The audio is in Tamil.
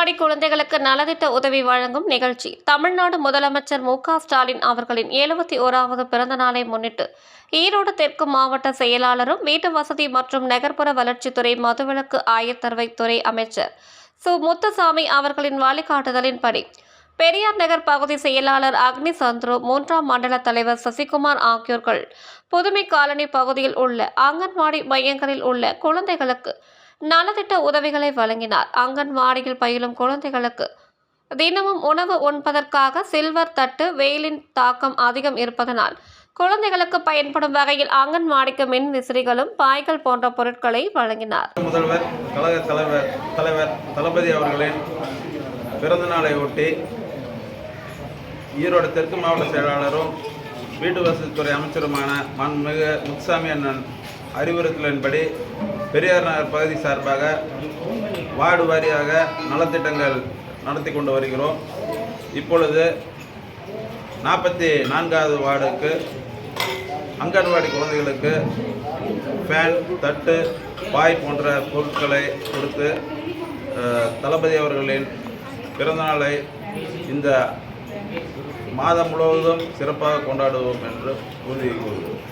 குழந்தைகளுக்கு நலத்திட்ட உதவி வழங்கும் நிகழ்ச்சி. தமிழ்நாடு முதலமைச்சர் மு ஸ்டாலின் அவர்களின் எழுபத்தி ஓராவது பிறந்த நாளை முன்னிட்டு ஈரோடு தெற்கு மாவட்ட செயலாளரும் வீட்டு வசதி மற்றும் நகர்ப்புற வளர்ச்சித்துறை மதுவிலக்கு ஆயத்தரவைத்துறை அமைச்சர் சு. முத்துசாமி அவர்களின் வழிகாட்டுதலின்படி பெரியார் நகர் பகுதி செயலாளர் அக்னி சந்துரு மூன்றாம் மண்டல தலைவர் சசிகுமார் ஆகியோர்கள் புதுமை காலனி பகுதியில் உள்ள அங்கன்வாடி மையங்களில் உள்ள குழந்தைகளுக்கு நலத்திட்ட உதவிகளை வழங்கினார். அங்கன்வாடியில் பயிலும் குழந்தைகளுக்கு தினமும் உணவு உண்பதற்காக சில்வர் தட்டு வெயிலின் தாக்கம் அதிகம் இருப்பதனால் குழந்தைகளுக்கு பயன்படும் வகையில் அங்கன்வாடிக்கு மின் விசிறிகளும் பாய்கள் போன்ற பொருட்களை வழங்கினார். முதல்வர் கழக தலைவர் தலைவர் தளபதி அவர்களின் பிறந்த நாளை ஒட்டி ஈரோடு தெற்கு மாவட்ட செயலாளரும் வீட்டு வசதித்துறை அமைச்சருமான மாண்புமிகு முத்துசாமி அண்ணன் அறிவுறுத்தலின்படி பெரியார் நகர் பகுதி சார்பாக வார்டு வாரியாக நலத்திட்டங்கள் நடத்தி கொண்டு வருகிறோம். இப்பொழுது நாற்பத்தி நான்காவது வார்டுக்கு அங்கன்வாடி குழந்தைகளுக்கு ஃபேன் தட்டு பாய் போன்ற பொருட்களை கொடுத்து தளபதி அவர்களின் பிறந்தநாளை இந்த மாதம் முழுவதும் சிறப்பாக கொண்டாடுவோம் என்று உறுதி கூறுகிறோம்.